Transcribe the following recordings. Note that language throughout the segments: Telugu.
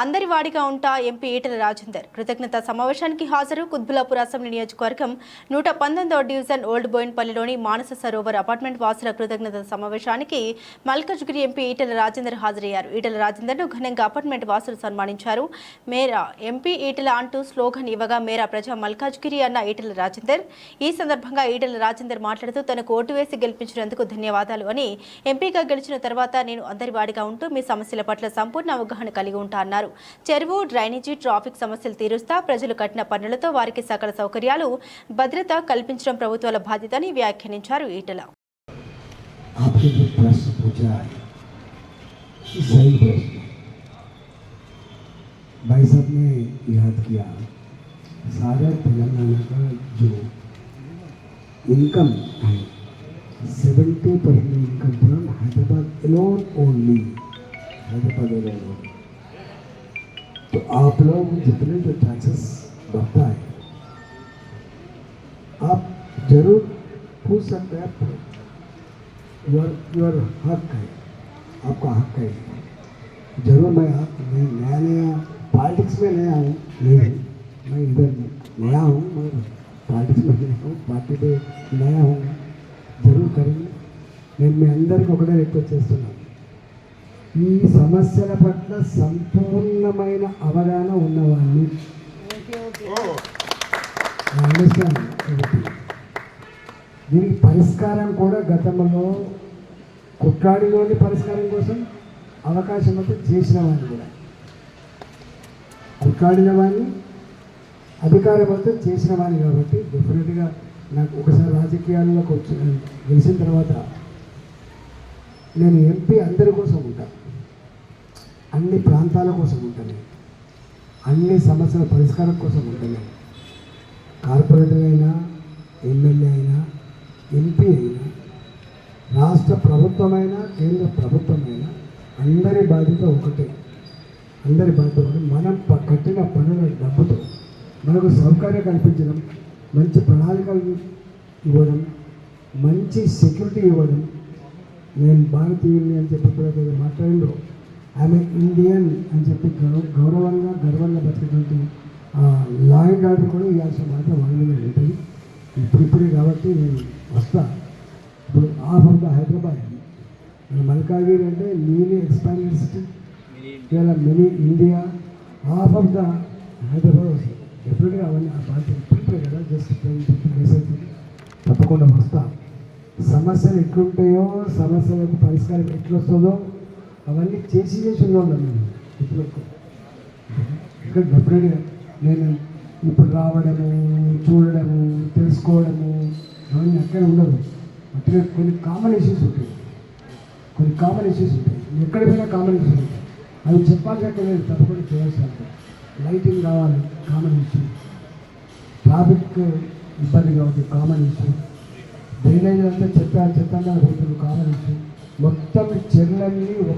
అందరి వాడిగా ఉంటా ఎంపీ ఈటల రాజేందర్. కృతజ్ఞత సమావేశానికి హాజరు కుత్బులాపూర్ అసెంబ్లీ నియోజకవర్గం నూట పంతొమ్మిదవ డివిజన్ ఓల్డ్ బోయిన్పల్లిలోని మానస సరోవర్ అపార్ట్మెంట్ వాసుల కృతజ్ఞత సమావేశానికి మల్కజ్గిరి ఎంపీ ఈటెల రాజేందర్ హాజరయ్యారు. ఈటల రాజేందర్ను ఘనంగా అపార్ట్మెంట్ వాసులు సన్మానించారు. మేరా ఎంపీ ఈటెల అంటూ స్లోగన్ ఇవ్వగా మేరా ప్రజా మల్కాజ్గిరి అన్న ఈటెల రాజేందర్. ఈ సందర్భంగా ఈటెల రాజేందర్ మాట్లాడుతూ తనకు ఓటు వేసి గెలిపించినందుకు ధన్యవాదాలు అని ఎంపీగా గెలిచిన తర్వాత నేను అందరి వాడిగా ఉంటూ మీ సమస్యల పట్ల సంపూర్ణ అవగాహన కలిగి ఉంటా అన్నారు. చెరువు డ్రైనేజీ ట్రాఫిక్ సమస్యలు తీరుస్తా ప్రజలు కట్టిన పన్నులతో వారికి సకల సౌకర్యాలు భద్రత కల్పించడం ప్రభుత్వాల బాధ్యత అని వ్యాఖ్యానించారు ఈటెల आपने जो प्रश्न पूछा है ये सही प्रश्न है भाई साहब ने याद किया सारा तेलंगाना का जो इनकम है seventy percent income from Hyderabad alone only Hyderabad alone only तो आप लोग जितने जो टैक्सेस भरता है आप जरूर पूछ सकते हैं योर योर हक है आपका हक है जरूर मैं हक मैं नया नया पॉलिटिक्स में नया हूँ नहीं मैं इधर नया हूँ मगर पॉलिटिक्स में नया हूँ पार्टी पे नया हूँ జరూర్ కరెండి నేను మీ అందరికీ ఒకటే రిక్వెస్ట్ చేస్తున్నాను ఈ సమస్యల పట్ల సంపూర్ణమైన అవగాహన ఉన్నవాడిని. అండర్స్టాండ్ దీనికి పరిష్కారం కూడా గతంలో కుట్రాడిలోని పరిష్కారం కోసం అవకాశం అయితే చేసిన వాడిని కూడా. కుట్రాడిన వాడిని అధికారం అయితే చేసిన వాడిని కాబట్టి డెఫినెట్గా నాకు ఒకసారి రాజకీయాల్లోకి వచ్చి గెలిచిన తర్వాత నేను ఎంపీ అందరి కోసం ఉంటాను అన్ని ప్రాంతాల కోసం ఉంటుంది. అన్ని సమస్యల పరిష్కారం కోసం ఉంటుంది. కార్పొరేటర్ అయినా ఎమ్మెల్యే అయినా ఎంపీ అయినా రాష్ట్ర ప్రభుత్వమైనా కేంద్ర ప్రభుత్వమైనా అందరి బాధ్యత ఒకటే. అందరి బాధ్యత ఒకటి. మనం కట్టిన పనుల డబ్బుతో మనకు సౌకర్యం కల్పించడం మంచి ప్రణాళికలు ఇవ్వడం మంచి సెక్యూరిటీ ఇవ్వడం. నేను భారతీయుని అని చెప్పి ఎప్పుడైతే మాట్లాడిందో ఆమె ఇండియన్ అని చెప్పి గౌరవ గౌరవంగా గర్వంగా బతికేటువంటి లా అండ్ ఆర్డర్ కూడా ఇవ్వాల్సిన మాట వాళ్ళనే ఉంటుంది. ఇప్పుడిప్పుడే కాబట్టి నేను వస్తా. ఇప్పుడు ఆఫ్ ఆఫ్ ద హైదరాబాద్. మన మల్కాగిరి అంటే మినీ ఎక్స్పాండెడ్ సిటీ ఇలా mini India of of the Hyderabad వస్తుంది. డెఫినెట్గా అవన్నీ ఆ బాధ్యత ఇప్పుడే కదా జస్ట్ టెన్ తప్పకుండా వస్తా. సమస్యలు ఎట్లుంటాయో సమస్యలకు పరిష్కారం ఎట్లొస్తుందో అవన్నీ చేసి చేసి ఉన్నాను నేను. ఇప్పుడు ఇక్కడ డెఫినెట్గా నేను ఇప్పుడు రావడము చూడడము తెలుసుకోవడము అవన్నీ అక్కడ ఉండదు అట్లా కొన్ని కామన్ ఇష్యూస్ ఉంటాయి. కొన్ని కామన్ ఇష్యూస్ ఉంటాయి. ఎక్కడ పోయినా కామన్ ఇష్యూస్ ఉంటాయి. అవి చెప్పాల్సి నేను లేదు తప్పకుండా చేయాల్సి లైటింగ్ కావాలి కామన్ ఇష్యూ ట్రాఫిక్ ఇబ్బంది కాబట్టి కామన్ ఇష్యూ దేనైనా అంటే చెప్పారు చెప్పాను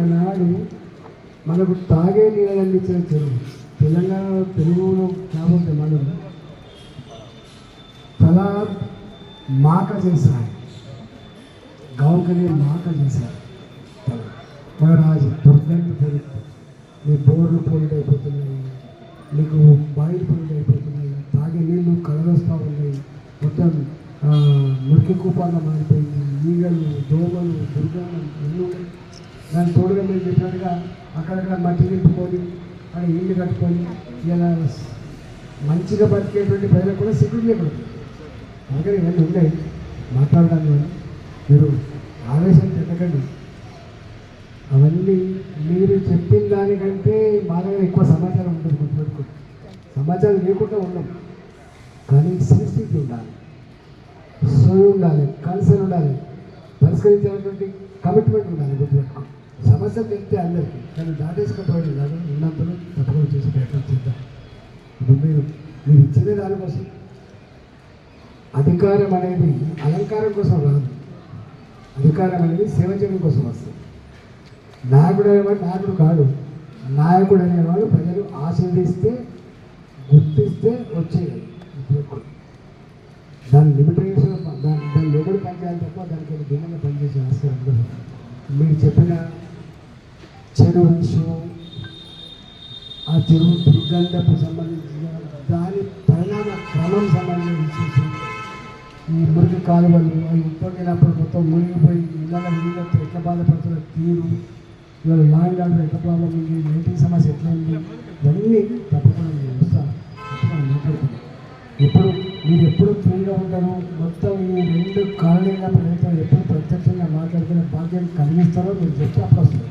ఒకనాడు మనకు తాగే నీళ్ళని అందించిన చెరువు తెలంగాణ తెలుగులో కాబట్టి మనం తలా మాక చేశారు. గావుకనే మాక చేశారు. మహారాజ్ దుర్గంధ జరుగుతుంది నీ బోర్లు పొల్యూట్ అయిపోతున్నాయి నీకు బాయిల్ పొల్యూట్ అయిపోతున్నాయి తాగే నీళ్ళు కలగొస్తూ ఉన్నాయి. మొత్తం మురికి కూపాల మారిపోయింది ఈగలు దోమలు దుర్గంధం ఎన్నో దాని తోడుగా మీరు చెప్పినట్టుగా అక్కడక్కడ మట్టి నింపుకొని అక్కడ ఇల్లు కట్టుకొని ఇలా మంచిగా బతికేటువంటి ప్రజలకు కూడా సెక్యూరిటీ లేకూడదు అందుకని ఇవన్నీ ఉన్నాయి. మాట్లాడడానికి కూడా మీరు ఆవేశం పెట్టకండి అవన్నీ మీరు చెప్పిన దానికంటే మా దగ్గర ఎక్కువ సమాచారం ఉంటుంది గుర్తుపెట్టుకో సమాచారం లేకుండా ఉన్నాం కానీ సెన్సిటివిటీ ఉండాలి. సోయి ఉండాలి. కన్సర్న్ ఉండాలి. పరిష్కరించేటువంటి కమిట్మెంట్ ఉండాలి గుర్తుపెట్టుకో సమస్య తెలిస్తే అందరికీ కానీ దాటేసుకపోవడం కాదు ఉన్నంతలో తప్పకుండా చేసే ప్రయత్నం చేద్దాం. ఇప్పుడు మీరు మీరు ఇచ్చిన దానికోసం. అధికారం అనేది అలంకారం కోసం రాదు. అధికారం అనేది సేవ చేయడం కోసం వస్తుంది. నాయకుడు అనేవాడు నాయకుడు కాదు నాయకుడు అనేవాడు ప్రజలు ఆశీర్దిస్తే గుర్తిస్తే వచ్చేది దాని లిమిటేషన్ దాని దాని లోపల పనిచేయాలి తప్ప దానికి భిన్నంగా పనిచేసే ఆస్కారం మీరు చెప్పిన ఆ చెరువు దుర్గంధపు సంబంధించిన దాని పరిణామ క్రమం సంబంధించి ఈ మురికి కాలువలు అవి ఉప్పొంగినప్పుడు మొత్తం మునిగిపోయి ఇళ్ళ నీళ్ళతో ఎట్లా బాధపడుతున్న తీరు ఇవాళ ల్యాండ్ ఆర్డర్ ఎట్లా ప్రాబ్లం ఉంది నీటి సమస్య ఎట్లా ఉంది ఇవన్నీ తప్పకుండా నేను మాట్లాడుతున్నాను ఎప్పుడు మీరు ఎప్పుడు ఫ్రీగా ఉంటారు? మొత్తం ఈ రెండు కాలనీల ప్రజలతో ఎప్పుడు ప్రత్యక్షంగా మాట్లాడుకునే భాగ్యం కలిగిస్తారో మీరు చెప్తే అప్పుడు వస్తుంది.